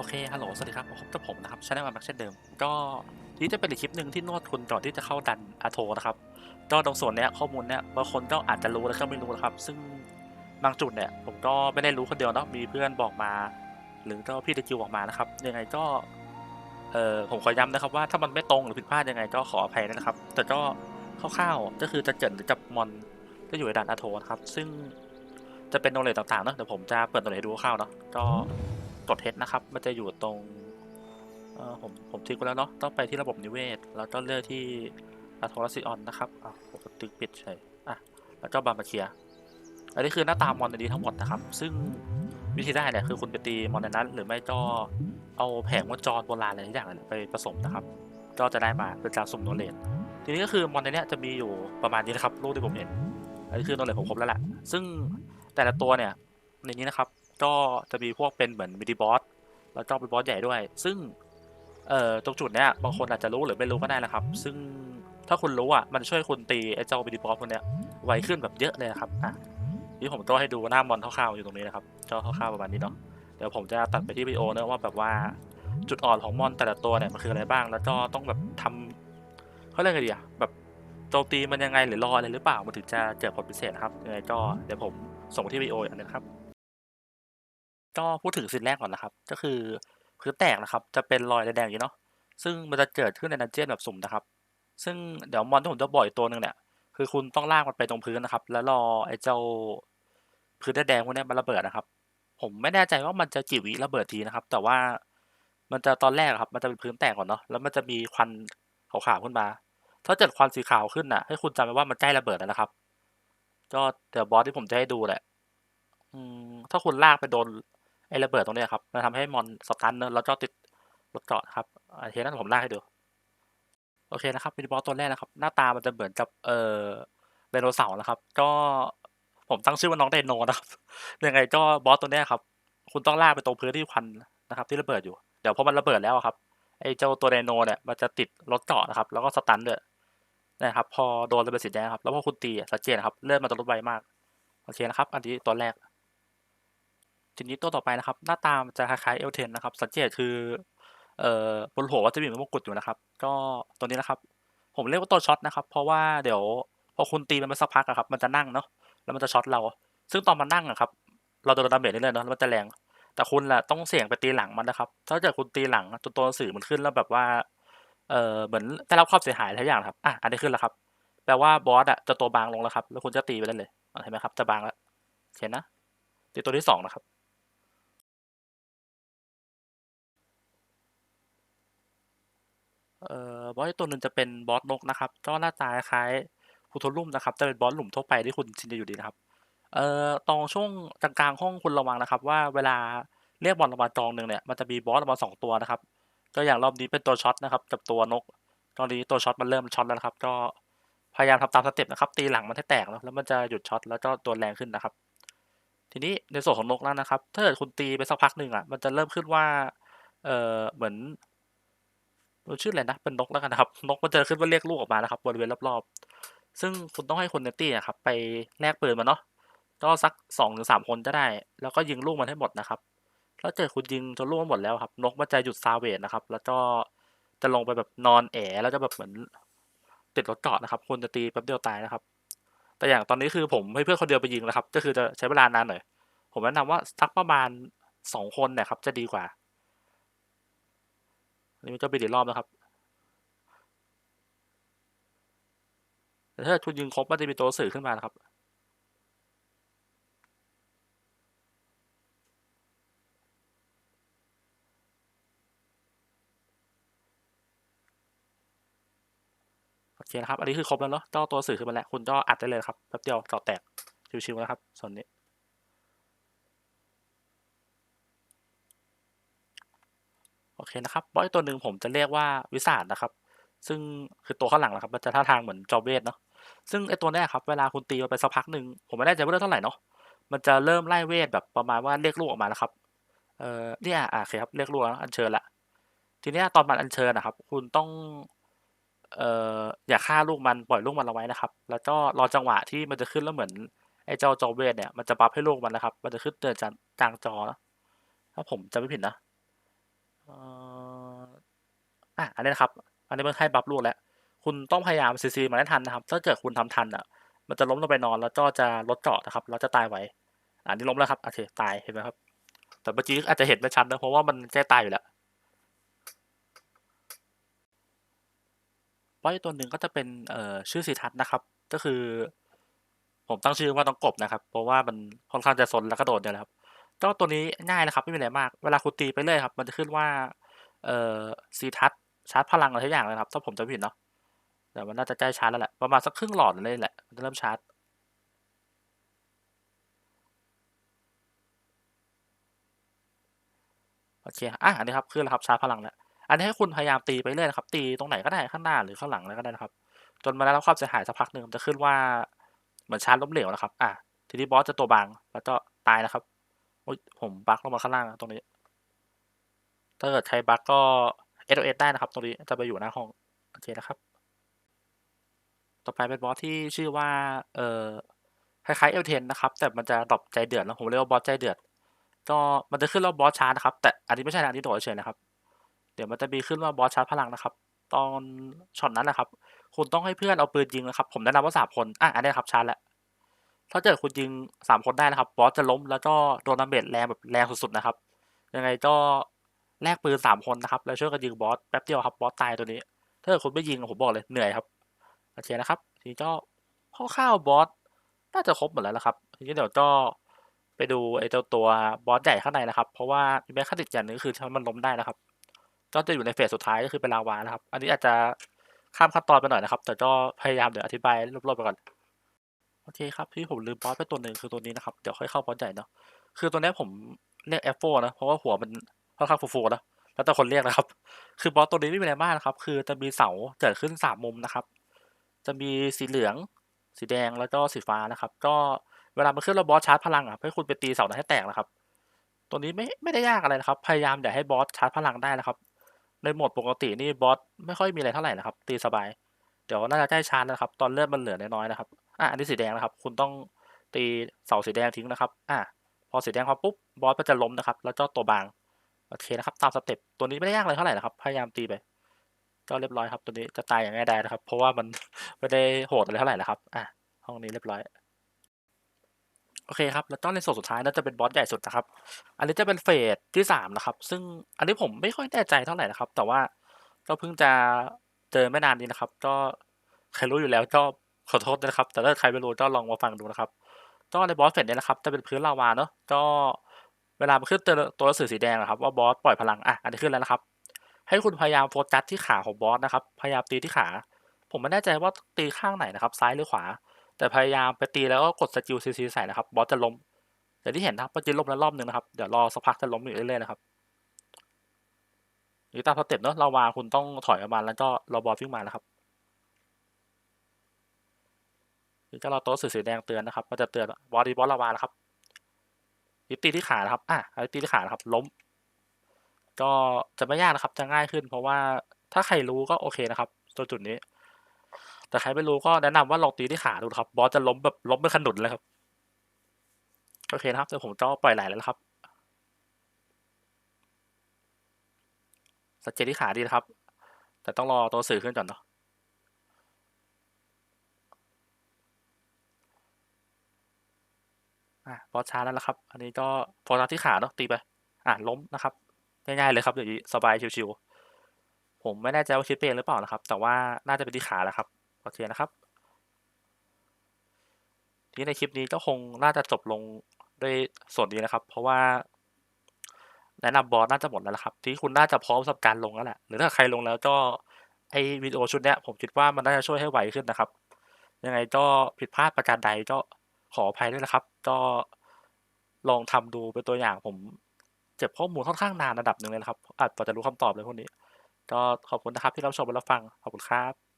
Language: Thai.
โอเค ฮัลโหล สวัสดีครับพบกับผมนะครับชาแนลมาเช่นเดิม ก็นี่จะเป็นอีกคลิปหนึ่งที่นวดคุณก่อนที่จะเข้าดันอาโทนะครับ ก็ตรงส่วนเนี้ยข้อมูลเนี้ยบางคนก็อาจจะรู้แล้วก็ไม่รู้นะครับ ซึ่งบางจุดเนี่ยผมก็ไม่ได้รู้คนเดียวเนาะ มีเพื่อนบอกมา หรือก็พี่ตะคิวบอกมานะครับ ยังไงก็ เอ่อ ผมขอย้ำนะครับว่าถ้ามันไม่ตรงหรือผิดพลาดยังไงก็ขออภัยนะครับ แต่ก็คร่าวๆ ก็คือจะเกิดกับมอนที่อยู่ในดันอาโทนะครับ ซึ่งจะเป็นโนเลจต่างๆเนาะ เดี๋ยวผมจะเปิดตัวเลให้ดูคร่าวๆเนาะ ก็ กดเทสนะครับ มันจะอยู่ตรงผมผมทิ้งไปแล้วเนาะต้องไปที่ระบบนิเวศ แล้วก็เลือกที่อาโทรซิออนนะครับอะผมติ๊กปิดใช่อะแล้วก็บาร์มาเคียอันนี้คือหน้าตามอนในนี้ทั้งหมดนะครับ ซึ่งวิธีได้เนี่ยคือคุณไปตีมอนในนั้น หรือไม่ก็เอาแผงวงจรโบราณอะไรทุกอย่างเนี่ยไปผสมนะครับ ก็จะได้มาเป็นการสุ่มโนเลตทีนี้ก็คือมอนในเนี้ยจะมีอยู่ประมาณนี้นะครับรูปที่ผมเห็นอันนี้คือโนเลตผมครบแล้วแหละซึ่งแต่ละตัวเนี่ยในนี้นะครับ ก็จะมีพวกเป็นเหมือนมินิบอสแล้วก็เป็นบอสใหญ่ด้วย ซึ่งเอ่อตรงจุดเนี้ยบางคนอาจจะรู้หรือไม่รู้ก็ได้นะครับ ซึ่งถ้าคุณรู้อะมันช่วยคุณตีไอ้เจ้ามินิบอสพวกเนี้ยไวขึ้นแบบเยอะเลยนะครับอะนี่ผมก็ให้ดูหน้ามอนคร่าวๆอยู่ตรงนี้นะครับก็คร่าวๆประมาณนี้เนาะเดี๋ยวผมจะตัดไปที่วิดีโอเนะว่าแบบว่าจุดอ่อนของมอนแต่ละตัวเนี่ยมันคืออะไรบ้าง แล้วก็ต้องแบบทำเขาเรียกไงดีอะแบบโจมตีมันยังไงหรือรออะไรหรือเปล่ามันถึงจะเจอผลพิเศษนะครับยังไงก็เดี๋ยวผมส่งไปที่วิดีโออันนี้นครับ ก็พูดถึงสิ่งแรกก่อนนะครับ ก็คือพื้นแตกนะครับ จะเป็นรอยแดงๆอย่างนี้เนาะซึ่งมันจะเกิดขึ้นในดันเจี้ยนแบบสุ่มนะครับ ซึ่งเดี๋ยวมอนที่ผมจะบอกอีกตัวหนึ่งเนี่ยคือคุณต้องลากมันไปตรงพื้นนะครับ แล้วรอไอ้เจ้าพื้นแดงพวกนี้มันระเบิดนะครับ ผมไม่แน่ใจว่ามันจะกี่วิระเบิดทีนะครับ แต่ว่ามันจะตอนแรกครับมันจะเป็นพื้นแตกก่อนเนาะแล้วมันจะมีควันขาวๆขึ้นมา ถ้าเกิดควันสีขาวขึ้นน่ะ ให้คุณจำไว้ว่ามันใกล้ระเบิดแล้วนะครับก็เดี๋ยวบอสที่ผมจะให้ดูแหละ อืมถ้าคุณลากไปโดน ไอ้ระเบิดตรงนี้ครับมันทำให้มอนสตันเนอะแล้วก็ติดรถเกาะครับโอเคนั้นผมลากให้ดู โอเคนะครับมินิบอสตัวแรกนะครับ หน้าตามันจะเหมือนกับเอ่อไดโนเสาร์นะครับ ก็ผมตั้งชื่อว่าน้องไดโนนะครับยังไงก็บอสตัวนี้ครับ คุณต้องลากไปตรงพื้นที่ควันนะครับ ที่ระเบิดอยู่เดี๋ยวพอมันระเบิดแล้วครับไอ้เจ้าตัวไดโนเนี่ยมันจะติดรถเกาะนะครับ แล้วก็สตันด้วยนะครับ พอโดนระเบิดสีแดงครับแล้วพอคุณตีสังเกตนะครับเลือดมันจะลดไวมากโอเคนะครับ อันนี้ตัวแรก ทีนี้ตัวต่อไปนะครับ หน้าตามันจะคล้ายๆเอลเทนนะครับ สังเกตคือเอ่อบนหัวก็จะมีมงกุฎอยู่นะครับ ก็ตัวนี้นะครับ ผมเรียกว่าตัวช็อตนะครับ เพราะว่าเดี๋ยวพอคุณตีมันไปสักพักอะครับ มันจะนั่งเนาะแล้วมันจะช็อตเรา ซึ่งตอนมันนั่งอะครับ เราโดนดาเมจเรื่อยๆเนาะแล้วมันจะแรง แต่คุณแหละต้องเสี่ยงไปตีหลังมันนะครับ ถ้าเกิดคุณตีหลังจนตัวหนังสือมันขึ้นแล้วแบบว่าเอ่อเหมือนได้รับความเสียหายทุกอย่างครับอะอันนี้ขึ้นแล้วครับแปลว่าบอสอะจะตัวบางลงแล้วครับ แล้วคุณจะตีไปได้เลยเห็นไหมครับจะบางแล้วเห็นนะตีตัวที่สองนะครับ เอ่อบอสอีกตัวหนึ่งจะเป็นบอสนกนะครับก็หน้าตาคล้ายพุทลุ่มนะครับจะเป็นบอสหลุมทั่วไปที่คุณชินจะอยู่ดีนะครับเอ่อตรงช่วงกลางๆห้องคุณระวังนะครับ ว่าเวลาเรียกบอลลงมาจองหนึ่งเนี่ยมันจะมีบอสออกมาสองตัวนะครับ ก็อย่างรอบนี้เป็นตัวช็อตนะครับกับตัวนก ตอนนี้ตัวช็อตมันเริ่มช็อตแล้วนะครับ ก็พยายามทำตามสเต็ปนะครับ ตีหลังมันให้แตกแล้วแล้วมันจะหยุดช็อตแล้วก็ตัวแรงขึ้นนะครับ ทีนี้ในส่วนของนกแล้วนะครับ ถ้าเกิดคุณตีไปสักพักหนึ่งอะมันจะเริ่มขึ้นว่าเอ่อเหมือน มันชื่ออะไรนะ เป็นนกแล้วกันนะครับ นกมันจะขึ้นว่าเรียกลูกออกมานะครับบริเวณรอบๆ ซึ่งคุณต้องให้คนในตี้อะครับ ไปแลกปืนมาเนาะก็สักสองถึงสามคนก็ได้ แล้วก็ยิงลูกมันให้หมดนะครับถ้าเกิดคุณยิงจนลูกมันหมดแล้วครับ นกมันจะหยุดซาเวทนะครับ แล้วก็จะลงไปแบบนอนแอะแล้วก็แบบเหมือนติดรถเกาะนะครับคุณจะตีแป๊บเดียวตายนะครับ แต่อย่างตอนนี้คือผมให้เพื่อนคนเดียวไปยิงนะครับ ก็คือจะใช้เวลานานหน่อย ผมแนะนำว่าสักประมาณสองคนเนี่ยครับจะดีกว่า นนี้มันก็ไปดีรอบนะครับแต่ถ้าคุณยิงครบมันจะมีตัวสื่อขึ้นมานะครับโอเคนะครับ อันนี้คือครบแล้วเนาะก็ตัวสื่อขึ้นมาแล้ว คุณก็อัดได้เลยครับแป๊บเดียวเกาแตกชิวๆนะครับ ส่วนนี้ โอเคนะครับบอสอีกตัวหนึ่งผมจะเรียกว่าวิสาดนะครับ ซึ่งคือตัวข้างหลังนะครับ มันจะท่าทางเหมือนจอมเวทเนาะซึ่งไอตัวเนี้ยครับเวลาคุณตีมันไปสักพักหนึ่งผมไม่แน่ใจว่าเรื่องเท่าไหร่เนาะมันจะเริ่มไล่เวทแบบประมาณว่าเรียกลูกออกมาแล้วครับเอ่อเนี่ยอะโอเคครับเรียกลูกแล้วอัญเชิญละทีนี้ตอนมันอัญเชิญนะครับ คุณต้องเอ่ออย่าฆ่าลูกมันปล่อยลูกมันเอาไว้นะครับ แล้วก็รอจังหวะที่มันจะขึ้นแล้วเหมือนไอ้เจ้าจอเวทเนี่ยมันจะบัฟให้ลูกมันนะครับ มันจะขึ้นเตือนจากลางจอนะถ้าผมจำไม่ผิดนะ อะอันนี้นะครับ อันนี้มันให้บัฟลูกแล้ว คุณต้องพยายามซีซีมันให้ทันนะครับ ถ้าเกิดคุณทำทันอะ มันจะล้มลงไปนอนแล้วก็จะลดเจาะนะครับ แล้วจะตายไวอันนี้ล้มแล้วครับโอเคตายเห็นไหมครับ แต่เมื่อกี้อาจจะเห็นไม่ชัดนะเพราะว่ามันใกล้ตายอยู่แล้วบอสตัวหนึ่งก็จะเป็นเอ่อชื่อสีทัศนะครับ ก็คือ ผมตั้งชื่อว่าน้องกบนะครับ เพราะว่ามันค่อนข้างจะสนและกระโดดเนี่ยแหละครับ ก็ตัวนี้ง่ายนะครับไม่มีอะไรมาก เวลาคุณตีไปเรื่อยครับ มันจะขึ้นว่า เอ่อซีทัศชาร์จพลังอะไรทุกอย่างเลยนะครับ ถ้าผมจะผิดเนาะแต่มันน่าจะใกล้ชาร์จแล้วแหละประมาณสักครึ่งหลอดเลยแหละมันจะเริ่มชาร์จโอเคอะอันนี้ครับขึ้นแล้วครับชาร์จพลังแล้วอันนี้ให้คุณพยายามตีไปเรื่อยนะครับ ตีตรงไหนก็ได้ข้างหน้าหรือข้างหลังอะไรก็ได้นะครับ จนมาได้รับความเสียหายสักพักหนึ่งจะขึ้นว่าเหมือนชาร์จล้มเหลวนะครับ อะทีนี้บอสจะตัวบางแล้วก็ตายนะครับ โอ้ยผมบั๊กลงมาข้างล่างตรงนี้ ถ้าเกิดใช้บั๊กก็ SOS ได้นะครับ ตรงนี้จะไปอยู่หน้าห้องโอเคนะครับ ต่อไปเป็นบอสที่ชื่อว่า เอ่อคล้ายๆเอลเทนนะครับ แต่มันจะตอบใจเดือดแล้วผมเรียกว่าบอสใจเดือด ก็มันจะขึ้นว่าบอสชาร์นะครับ แต่อันนี้ไม่ใช่นะอันนี้โดดเฉยนะครับ เดี๋ยวมันจะมีขึ้นว่าบอสชาร์พลังนะครับ ตอนช็อตนั้นนะครับ คุณต้องให้เพื่อนเอาปืนยิงนะครับ ผมแนะนำว่าสามคน อะอันนี้ครับชาร์แล้ว ถ้าเกิดคุณยิงสามคนได้นะครับบอสจะล้มแล้วก็โดนดาเมจแรงแบบแรงสุดๆนะครับ ยังไงก็แลกปืนสามคนนะครับ แล้วช่วยกันยิงบอสแป๊บเดียวครับบอสตายตัวนี้ ถ้าเกิดคุณไม่ยิงผมบอกเลยเหนื่อยครับโอเคนะครับ ทีนี้ก็คร่าวๆบอสน่าจะครบหมดแล้วนะครับ ทีนี้เดี๋ยวก็ไปดูไอ้เจ้าตัวบอสใหญ่ข้างในนะครับ เพราะว่ามีแมคคานิกอย่างหนึงคือถ้ามันล้มได้นะครับ ก็จะอยู่ในเฟสสุดท้ายก็คือเป็นลาวานะครับ อันนี้อาจจะข้ามขั้นตอนไปหน่อยนะครับ แต่ก็พยายามเดี๋ยวอธิบายรวบๆไปก่อน โอเคครับที่ผมลืมบอสไปตัวหนึ่งคือตัวนี้นะครับ เดี๋ยวค่อยเข้าบอสใหญ่เนาะคือตัวนี้ผมเรียกแอฟโฟนะ เพราะว่าหัวมันค่อนข้างฟูๆนะแล้วแต่คนเรียกนะครับ คือบอสตัวนี้ไม่มีอะไรมากนะครับ คือจะมีเสาเกิดขึ้นสามมุมนะครับ จะมีสีเหลือง สีแดงแล้วก็สีฟ้านะครับ ก็เวลามันขึ้นแล้วบอสชาร์จพลังอะให้คุณไปตีเสานั้นให้แตกนะครับ ตัวนี้ไม่ไม่ได้ยากอะไรนะครับ พยายามอย่าให้บอสชาร์จพลังได้นะครับ ในโหมดปกตินี่บอสไม่ค่อยมีอะไรเท่าไหร่นะครับ ตีสบาย เดี๋ยวน่าจะใกล้ชาร์จนะครับ ตอนเลือดมันเหลือน้อยๆนะครับ อะอันนี้สีแดงนะครับ คุณต้องตีเสาสีแดงทิ้งนะครับ อะพอสีแดงพอปุ๊บบอสก็จะล้มนะครับ แล้วก็ตัวบาง โอเคนะครับ ตามสเต็ป ตัวนี้ไม่ได้ยากอะไรเท่าไหร่นะครับ พยายามตีไป ก็เรียบร้อยครับ ตัวนี้จะตายอย่างง่ายดายนะครับ เพราะว่ามันไม่ได้โหดอะไรเท่าไหร่นะครับ อะห้องนี้เรียบร้อย โอเคครับ แล้วก็ในส่วนสุดท้ายน่าจะเป็นบอสใหญ่สุดนะครับ อันนี้จะเป็นเฟสที่สามนะครับ ซึ่งอันนี้ผมไม่ค่อยแน่ใจเท่าไหร่นะครับ แต่ว่าก็เพิ่งจะเจอไม่นานนี้นะครับ ก็ใครรู้อยู่แล้วก็ ขอโทษนะครับ แต่ถ้าใครไม่รู้ก็ลองมาฟังดูนะครับก็ในบอสเฟสเนี่ยนะครับ จะเป็นพื้นลาวาเนาะก็เวลามันขึ้นตัวตัวหนังสือสีแดงนะครับ ว่าบอสปล่อยพลังอะอันนี้ขึ้นแล้วนะครับ ให้คุณพยายามโฟกัสที่ขาของบอสนะครับ พยายามตีที่ขา ผมไม่แน่ใจว่าตีข้างไหนนะครับ ซ้ายหรือขวา แต่พยายามไปตีแล้วก็กดสกิลซีซีใส่นะครับ บอสจะล้มอย่างที่เห็นนะครับเมื่อกี้ล้มแล้วรอบหนึ่งนะครับ เดี๋ยวรอสักพักจะล้มอยู่เรื่อยๆนะครับนี่ตามสเต็ปเนาะลาวาคุณต้องถอยออกมาแล้วก็รอบอสวิ่งมานะครับ นี่ก็รอโต๊ะสีแดงเตือนนะครับมันจะเตือนบอสดีบอสลาวานะครับนี่ตีที่ขานะครับ อะอันนี้ตีที่ขานะครับ ล้ม ก็จะไม่ยากนะครับ จะง่ายขึ้น เพราะว่าถ้าใครรู้ก็โอเคนะครับตัวจุดนี้ แต่ใครไม่รู้ก็แนะนำว่าลองตีที่ขาดูครับ บอสจะล้มแบบล้มเป็นขนุนเลยครับ โอเคนะครับ เดี๋ยวผมจะปล่อยไหลแล้วครับสเกตที่ขาดีนะครับ แต่ต้องรอตัวสื่อขึ้นก่อนเนาะ อะบอสช้าแล้วนะครับ อันนี้ก็โฟกัสที่ขาเนาะตีไป อะล้มนะครับ ง่ายๆเลยครับอย่างนี้สบายชิวๆผมไม่แน่ใจว่าคิดเป็นหรือเปล่านะครับ แต่ว่าน่าจะเป็นที่ขาแล้วครับ โอเคนะครับ ที่ในคลิปนี้ก็คงน่าจะจบลงด้วยส่วนนี้นะครับ เพราะว่าแนะนำบอสน่าจะหมดแล้วนะครับ ที่คุณน่าจะพร้อมสำหรับการลงแล้วแหละ หรือถ้าใครลงแล้วก็ไอวิดีโอชุดเนี้ยผมคิดว่ามันน่าจะช่วยให้ไวขึ้นนะครับ ยังไงก็ผิดพลาดประการใดก็ ขออภัยด้วยนะครับ ก็ลองทำดูเป็นตัวอย่างผมเจ็บข้อมูลค่อนข้างนานระดับหนึ่งเลยนะครับอาจจะรู้คำตอบเลยพวกนี้ ก็ขอบคุณนะครับที่รับชมและรับฟังขอบคุณครับ